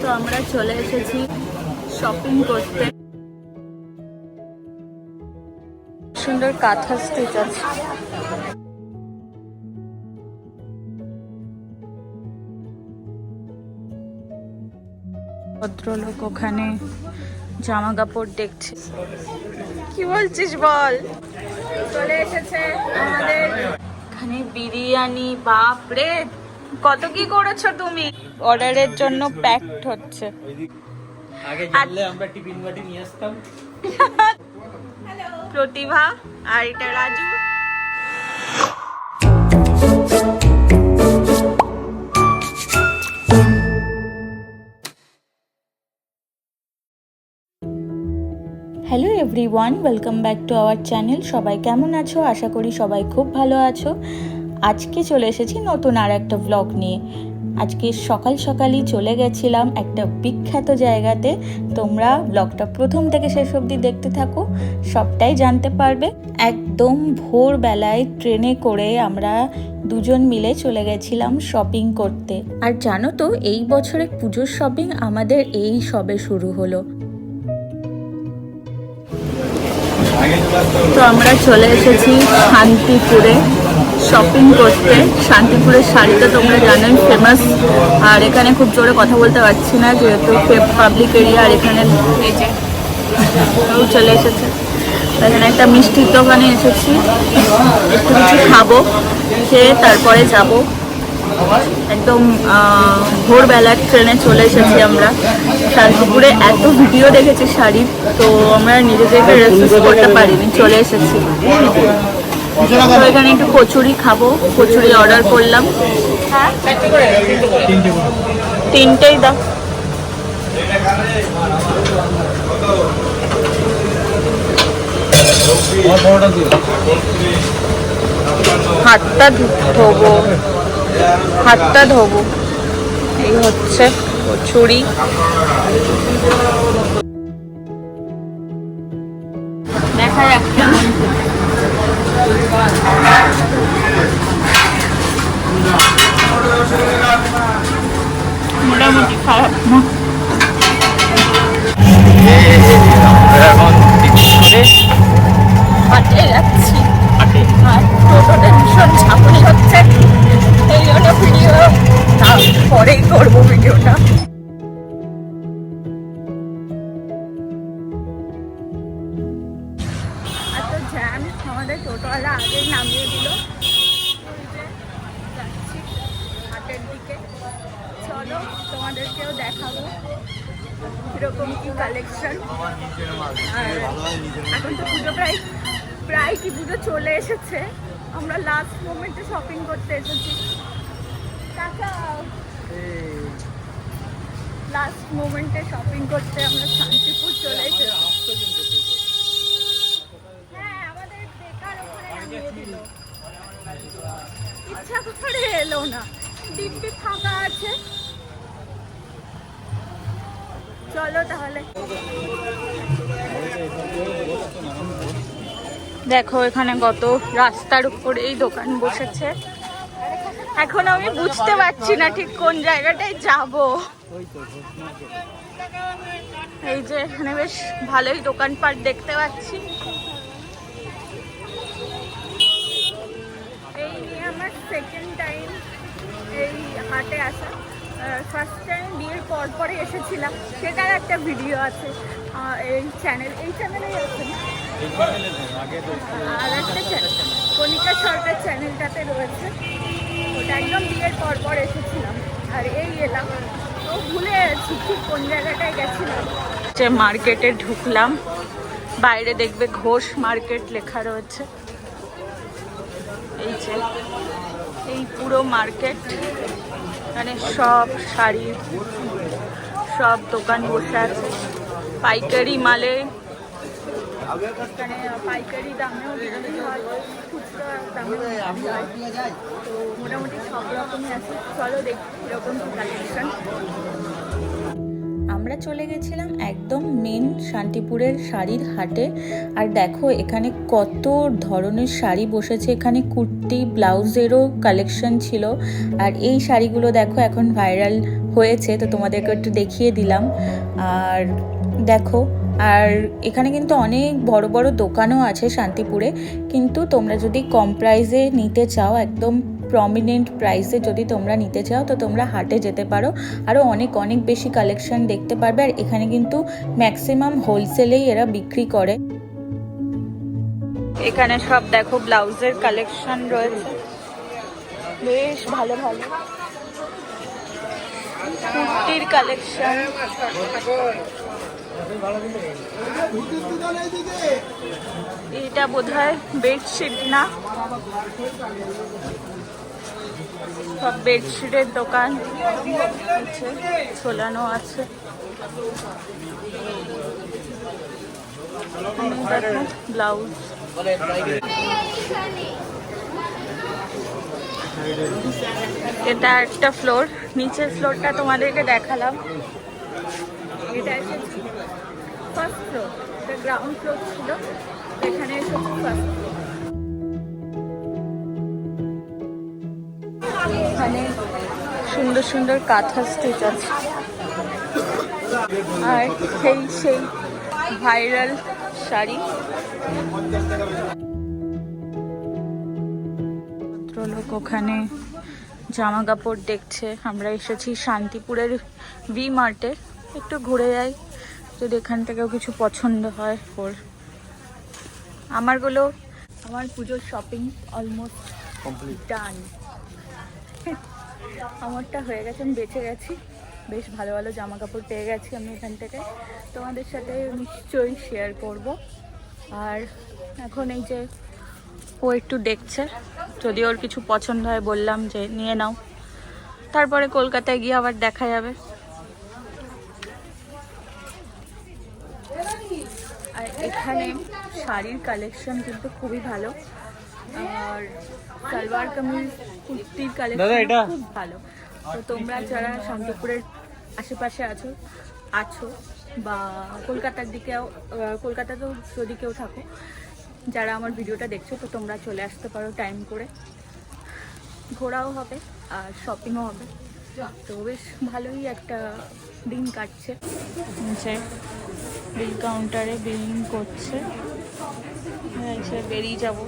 তো আমরা চলে এসেছি শপিং করতে। সুন্দর কাঁথা স্টিচ আছে। ভদ্রলোক ওখানে জামা কাপড় দেখছে। কি বলছিস বল? চলে এসেছে আমাদের। এখানে বিরিয়ানি বাপ রে কত কি করেছ তুমি? অর্ডারের জন্য প্যাকড হচ্ছে। আগে জানলে আমরা টিফিন বাটি নিয়ে আসতাম। প্রতিভা আর এটা Raju. Hello everyone welcome back to our channel সবাই কেমন আছো? আশা করি সবাই খুব ভালো আছো। আজকে চলে এসেছি নতুন আর একটা ব্লগ নিয়ে। আজকে সকাল সকালই চলে গেছিলাম একটা বিখ্যাত জায়গাতে। তোমরা ব্লগটা প্রথম থেকে শেষ অবধি দেখতে থাকো, সবটাই জানতে পারবে। একদম ভোরবেলায় ট্রেনে করে আমরা দুজন মিলে চলে গেছিলাম শপিং করতে। আর জানো তো, এই বছরে পুজোর শপিং আমাদের এই সবে শুরু হলো। তো আমরা চলে এসেছি শান্তিপুরে। শপিং করতে। শান্তিপুরের শাড়ি তো তোমরা জানেন ফেমাস আর এখানে খুব জোরে কথা বলতে পারছি না, যেহেতু পাবলিক এরিয়া আর এখানে চলে এসেছে। এখানে একটা মিষ্টির দোকানে এসেছি। একটু কিছু খাব, খেয়ে তারপরে যাব। একদম ভোরবেলার ট্রেনে চলে এসেছি আমরা। শান্তিপুরে এত ভিডিও দেখেছি শাড়ির, তো আমরা নিজেদেরকে রেসিস্ট করতে পারিনি, চলে এসেছি। এখানে একটু কচুরি খাব। কচুরি অর্ডার করলাম। তিনটেই দাও। হাতটা ধোবো। হাতটা ধোবো। এই হচ্ছে কচুরি। মোটামুটি খারাপ না কীরকম কি কালেকশন আর এখন তো পুজো প্রায় প্রায় কি পুজো চলে এসেছে। আমরা লাস্ট মোমেন্টে শপিং করতে এসেছি। লাস্ট মোমেন্টে শপিং করতে আমরা শান্তিপুর চলে এসেছি। হ্যাঁ আমাদের বেকার ইচ্ছা করে এলো না। দিব্যি ফাঁকা আছে। চলো তাহলে। দেখো, এখানে কত রাস্তার উপরেই দোকান বসেছে। এখন আমি বুঝতে পারছি না ঠিক কোন জায়গাটায় যাব। এই যে, এখানে বেশ ভালোই দোকানপাট দেখতে পাচ্ছি। এই নিয়ে আমার সেকেন্ড টাইম এই হাটে আসা। ফার্স্ট টাইম বিয়ের পর পরে এসেছিলাম। সেটার একটা ভিডিও আছে। এই চ্যানেল এই চ্যানেলেই আছে আর একটা চ্যানেল কণিকা সরকার চ্যানেলটাতে রয়েছে। ওটা একদম বিয়ের পর পর এসেছিলাম। আর এই এলাম। তো ভুলে গেছি ঠিক কোন জায়গাটায় গেছিলাম। যে মার্কেটে ঢুকলাম। বাইরে দেখবে ঘোষ মার্কেট লেখা রয়েছে। এই যে এই পুরো মার্কেট মানে সব শাড়ি, সব দোকান বসে আছে। পাইকারি মালে। এখানে পাইকারি মোটামুটি সব রকমই আছে। চলো দেখি এরকম আমরা চলে গেছিলাম একদম মেন শান্তিপুরের শাড়ির হাটে। আর দেখো, এখানে কত ধরনের শাড়ি বসেছে। এখানে কুর্তি, ব্লাউজেরও কালেকশন ছিল। আর এই শাড়িগুলো দেখো, এখন ভাইরাল হয়েছে, তো তোমাদেরকে একটু দেখিয়ে দিলাম। আর দেখো, আর এখানে কিন্তু অনেক বড় বড় দোকানও আছে শান্তিপুরে। কিন্তু তোমরা যদি কম প্রাইসে নিতে চাও, একদম প্রমিনেন্ট প্রাইসে যদি তোমরা নিতে চাও, তো তোমরা হাটে যেতে পারো। আরও অনেক অনেক বেশি কালেকশন দেখতে পারবে। আর এখানে কিন্তু ম্যাক্সিমাম হোলসেলেই এরা বিক্রি করে। এখানে সব দেখো, ব্লাউজের কালেকশন রয়েছে। বেশ ভালো ভালো। কুর্তির কালেকশন এটা বোধহয় বেডশিট না? সব বেডশিটের দোকান আছে, ঝোলানো আছে। ব্লাউজ। এটা একটা ফ্লোর, নিচের ফ্লোরটা তোমাদেরকে দেখালাম। এটা ফার্স্ট ফ্লোর এটা গ্রাউন্ড ফ্লোর ছিল, এখানে এসেছি ফার্স্ট এখানে সুন্দর সুন্দর কাঁথা স্টিচ আছে। আর সেই সেই ভাইরাল শাড়ি। ভদ্রলোক ওখানে জামা কাপড় দেখছে। আমরা এসেছি শান্তিপুরের ভি মার্টে একটু ঘুরে যাই যদি এখান থেকেও কিছু পছন্দ হয় ওর। আমারগুলো আমার পুজোর শপিং অলমোস্ট ডান আমারটা হয়ে গেছে, আমি বেঁচে গেছি। বেশ ভালো ভালো জামা কাপড় পেয়ে গেছি আমি এখান থেকে। তোমাদের সাথে নিশ্চয়ই শেয়ার করব। আর এখন এই যে ও একটু দেখছে যদি ওর কিছু পছন্দ হয় বললাম যে নিয়ে নাও। তারপরে কলকাতায় গিয়ে আবার দেখা যাবে। আর এখানে শাড়ির কালেকশন কিন্তু খুবই ভালো। আর সালোয়ার কামিজ কুর্তির কালেকশন খুব ভালো। তো তোমরা যারা শান্তিপুরের আশেপাশে আছো আছো বা কলকাতার দিকেও কলকাতাতেও যদি কেউ থাকো যারা আমার ভিডিওটা দেখছ তো তোমরা চলে আসতে পারো টাইম করে। ঘোরাও হবে আর শপিংও হবে। তো বেশ ভালোই একটা দিন কাটছে। যে বিল কাউন্টারে বিলিং করছে। হয়েছে বেরিয়ে যাব।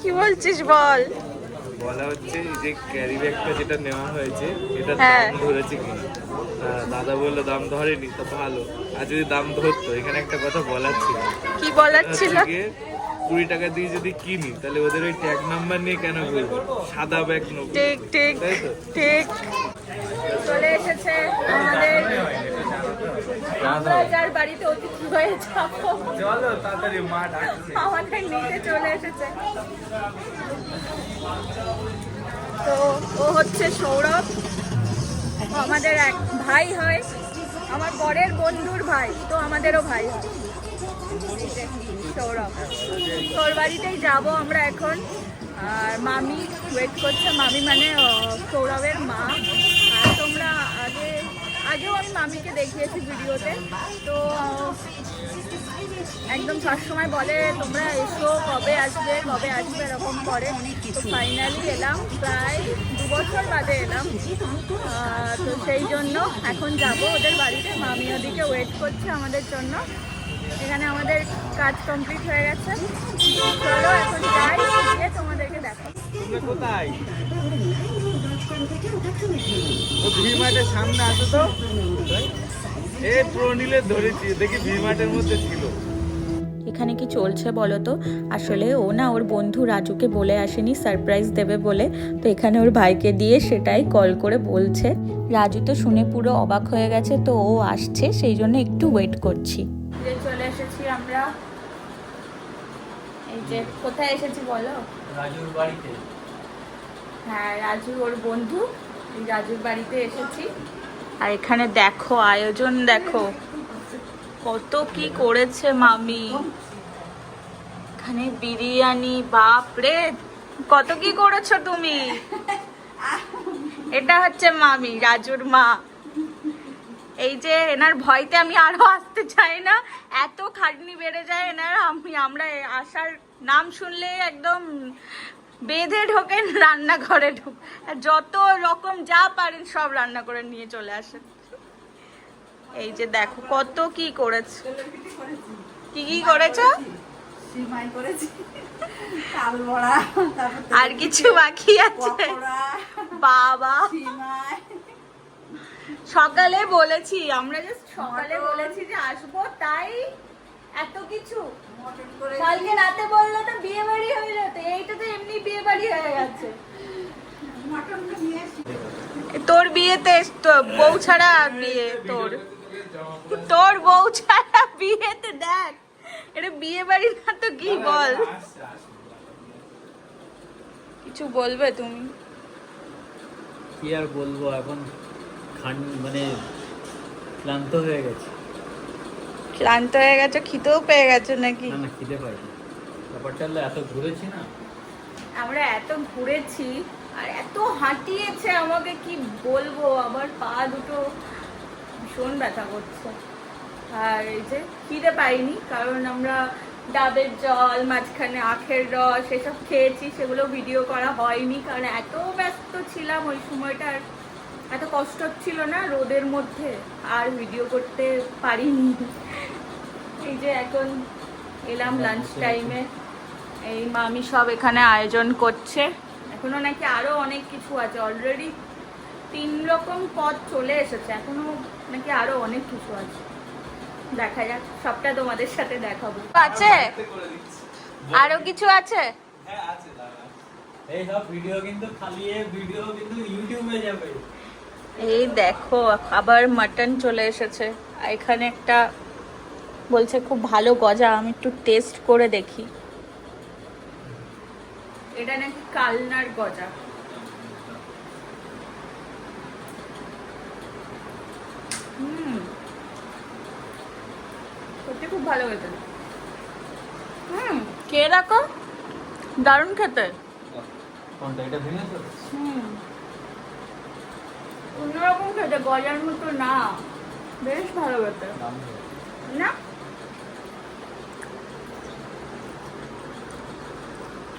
কি বলছিস বল? বলা হচ্ছে যে ক্যারি ব্যাগটা যেটা নেওয়া হয়েছে এটা হ্যাঁ। দাম ধরেছে কিনা। দাদা বলল দাম ধরেনি তো ভালো। আর যদি দাম ধরতো এখানে একটা কথা বলার ছিল। কি বলার ছিল? কুড়ি টাকা দিয়ে যদি কিনি তাহলে ওদের ওই ট্যাগ নাম্বার নিয়ে কেন ঘুরবো সাদা ব্যাগ নেব। ঠিক ঠিক ঠিক চলে এসেছে আমাদের আমরা যার বাড়িতে অতিথি হয়ে যাব। চলো তাড়াতাড়ি মা ডাকছে। আমাদের নিতে চলে এসেছে। তো ও হচ্ছে সৌরভ। আমাদের এক ভাই হয়। আমার বরের বন্ধুর ভাই তো আমাদেরও ভাই হয়। সৌরভ। তোর বাড়িতেই যাব আমরা এখন। আর মামি ওয়েট করছে। মামি মানে সৌরভের মা। আগেও আমি মামিকে দেখিয়েছি ভিডিওতে, তো একদম সবসময় বলে, তোমরা এসো কবে আসবে কবে আসবে? এরকম করে। ফাইনালি এলাম, প্রায় দু বছর বাদে এলাম। তো সেই জন্য এখন যাব ওদের বাড়িতে। মামি ওদিকে ওয়েট করছে আমাদের জন্য। এখানে আমাদের কাজ কমপ্লিট হয়ে গেছে। চলো এখন যাই, গিয়ে তোমাদেরকে দেখো কোথায়? ও ভি মার্টের সামনে আসো তো? এ ধরেছি দেখি ভি মার্টের মধ্যে ছিল। এখানে কি চলছে বলো তো? আসলে ও না ওর বন্ধু রাজুকে বলে আসেনি সারপ্রাইজ দেবে বলে। তো এখানে ওর ভাইকে দিয়ে সেটাই কল করে বলছে। রাজু তো শুনে পুরো অবাক হয়ে গেছে তো ও আসছে সেই জন্য একটু ওয়েট করছি। চলে এসেছি আমরা। এই যে কোথায় এসেছি বলো? রাজুর বাড়িতে। হ্যাঁ রাজু ওর বন্ধু রাজুর বাড়িতে এসেছি। আর এখানে দেখো, আয়োজন দেখো। কত কি করেছে মামি। এখানে বিরিয়ানি বাপ রে কত কি করেছ তুমি? এটা হচ্ছে মামি, রাজুর মা। এই যে এনার ভয়তে আমি আরও আসতে চাই না, এত খাটনি বেড়ে যায় এনার, আমি, আমরা আসার নাম শুনলে একদম বেঁধে ঢোকেন রান্নাঘরে ঢুক। যত রকম যা পারেন সব রান্না করে নিয়ে চলে আসেন এই যে দেখো কত কি করেছে। কি কি করেছ? আর কিছু বাকি আছে? বাবা। সকালে বলেছি আমরা জাস্ট সকালে বলেছি যে আসব তাই এত কিছু? কালকে রাতে বলল তো বিয়ে বাড়ি হয়ে যেত এইটা তো এমনি বিয়ে বাড়ি হয়ে গেছে। তোর বিয়েতে বউ ছাড়া বিয়ে তোর। তোর বউ ছাড়া বিয়েতে দেখ এটা বিয়ে বাড়ি না তো কি বল? কিছু বলবে তুমি? কি আর বলব এখন খান মানে ক্লান্ত হয়ে গেছে। ক্লান্ত হয়ে গেছো খিদেও পেয়ে গেছো নাকি? না না খিদে পাইনি ব্যাপারটা হলো এত ঘুরেছি না। আমরা এত ঘুরেছি আর এত হাঁটিয়েছে আমাকে কি বলব? আমার পা দুটো ভীষণ ব্যথা করছে। আর এই যে খিদে পাইনি কারণ আমরা ডাবের জল মাঝখানে আখের রস এসব খেয়েছি সেগুলো ভিডিও করা হয়নি কারণ এত ব্যস্ত ছিলাম ওই সময়টার এত কষ্ট ছিল না রোদের মধ্যে। আর ভিডিও করতে পারিনি। এই যে এখন এলাম লাঞ্চ টাইমে এই মামি সব এখানে আয়োজন করছে। এখনও নাকি আরও অনেক কিছু আছে। অলরেডি তিন রকম পদ চলে এসেছে। এখনও নাকি আরও অনেক কিছু আছে। দেখা যাক সবটা তোমাদের সাথে দেখাবো। আছে? আরও কিছু আছে? এই সব ভিডিও কিন্তু খালি ভিডিও কিন্তু ইউটিউবে যাবে। এই দেখো আবার মাটন চলে এসেছে। আর এখানে একটা বলছে খুব ভালো গজা আমি একটু টেস্ট করে দেখি। এটা নাকি কালনার গজা। হুম। সত্যি খুব ভালো খেতে হুম। কে রাখো দারুণ খেতে। কোনটা এটা ভেঙে তো হুম। অন্যরকম খেতে গজার মতো না। বেশ ভালো খেতে। না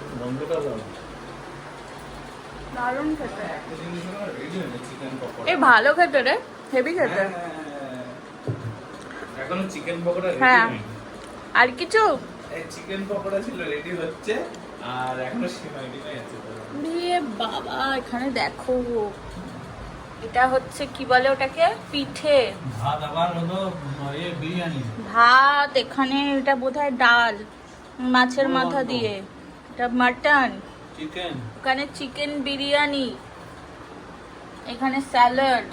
গন্ধটা দাও দারুণ খেতে। এ ভালো খেতে রে হেভি খেতে। এখনও চিকেন পকোড়া হ্যাঁ। আর কিছু? চিকেন পকোড়া ছিল রেডি হচ্ছে আর এখনও সিমাই টিমাই আছে। দিয়ে বাবা এখানে দেখো। এটা হচ্ছে কি বলে ওটাকে? পিঠে। ভাত আবার হলো বিরিয়ানি। ভাত এখানে এটা বোধহয় ডাল মাছের মাথা দিয়ে। এটা মাটন চিকেন ওখানে চিকেন বিরিয়ানি। এখানে স্যালাড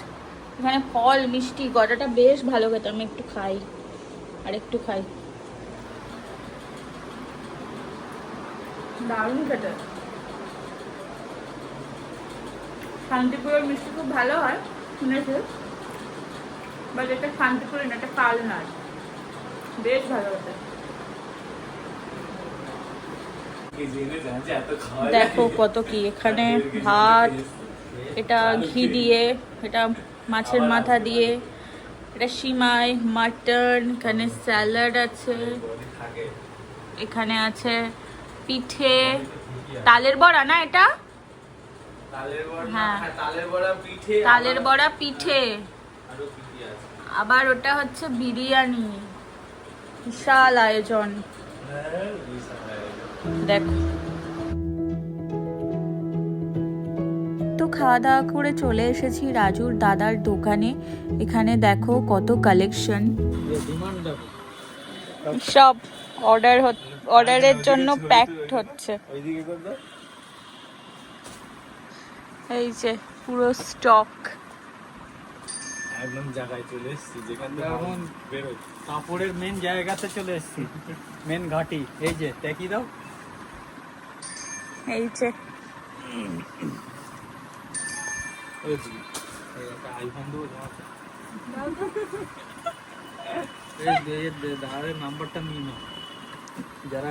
এখানে ফল মিষ্টি গজাটা বেশ ভালো খেতে। আমি একটু খাই। আর একটু খাই। দারুণ খেতে। শান্তিপুরের মিষ্টি খুব ভালো হয় শুনেছি। বাট এটা শান্তিপুরের না এটা কালনার। বেশ ভালো খেতে। দেখো কত কি, এখানে ভাত, এটা ঘি দিয়ে, এটা মাছের মাথা দিয়ে, এটা সিমাই, মাটন, এখানে স্যালাড আছে, এখানে আছে পিঠে, তালের বড়া না এটা হ্যাঁ। তালের বড়া, পিঠে, আবার ওটা হচ্ছে বিরিয়ানি, বিশাল আয়োজন দেখো। তো খাওয়া দাওয়া করে চলে এসেছি রাজুর দাদার দোকানে। এখানে দেখো কত কালেকশন সব অর্ডার অর্ডারের জন্য প্যাকড হচ্ছে। এই যে পুরো স্টক একদম জায়গায় চলে এসেছি, যেখান থেকে কাপড়ের মেন জায়গাতে চলে এসেছি মেন ঘাটি। এই যে ট্যাকি দাও এই যে ওই যে, এই একটা আইফোন দেবো তোমাকে এই যে, এর নাও যারা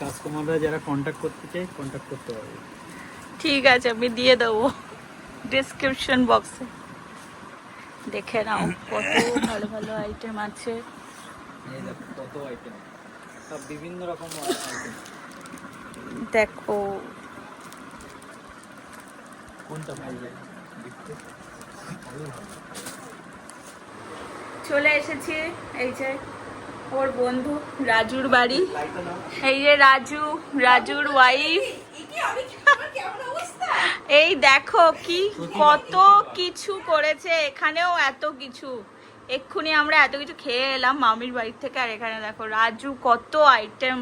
কাস্টমাররা যারা কন্ট্যাক্ট করতে কন্ট্যাক্ট করতে ঠিক আছে, আমি দিয়ে দেবো। ডিসক্রিপশন বক্সে দেখে নাও কত ভালো ভালো আইটেম আছে। কত আইটেম সব বিভিন্ন রকম আইটেম দেখো। চলে এসেছি এই যে ওর বন্ধু রাজুর বাড়ি। এই যে রাজু রাজুর ওয়াইফ এই দেখো কি কত কিছু করেছে এখানেও এত কিছু। এক্ষুনি আমরা এত কিছু খেয়ে এলাম মামির বাড়ির থেকে আর এখানে দেখো রাজু কত আইটেম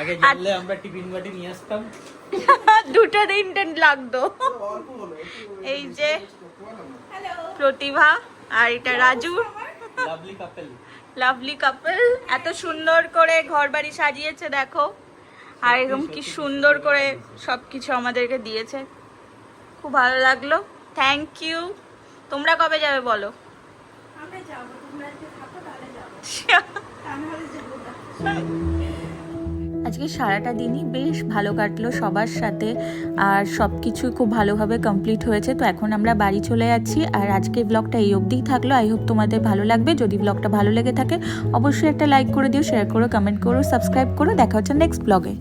আগে জানলে আমরা টিফিন বাটি নিয়ে আসতাম। দুটো তিনটে লাগতো। এই যে প্রতিভা আর এটা Raju. Lovely couple lovely couple এত সুন্দর করে ঘর বাড়ি সাজিয়েছে দেখো। আর এরকম কি সুন্দর করে সব কিছু আমাদেরকে দিয়েছে। খুব ভালো লাগল। থ্যাংক ইউ তোমরা কবে যাবে বলো? আমরা যাব। তোমরা যদি থাকো তাহলে যাব। আমি হলে যাব না। আজকে সারাটা দিনই বেশ ভালো কাটলো সবার সাথে আর সব কিছুই খুব ভালোভাবে কমপ্লিট হয়েছে। তো এখন আমরা বাড়ি চলে যাচ্ছি আর আজকে ব্লগটা এই অবধিই থাকল। আই হোপ তোমাদের ভালো লাগবে। যদি ব্লগটা ভালো লেগে থাকে, অবশ্যই একটা লাইক করে দিও শেয়ার করো কমেন্ট করো সাবস্ক্রাইব করো। দেখা হচ্ছে নেক্সট ব্লগে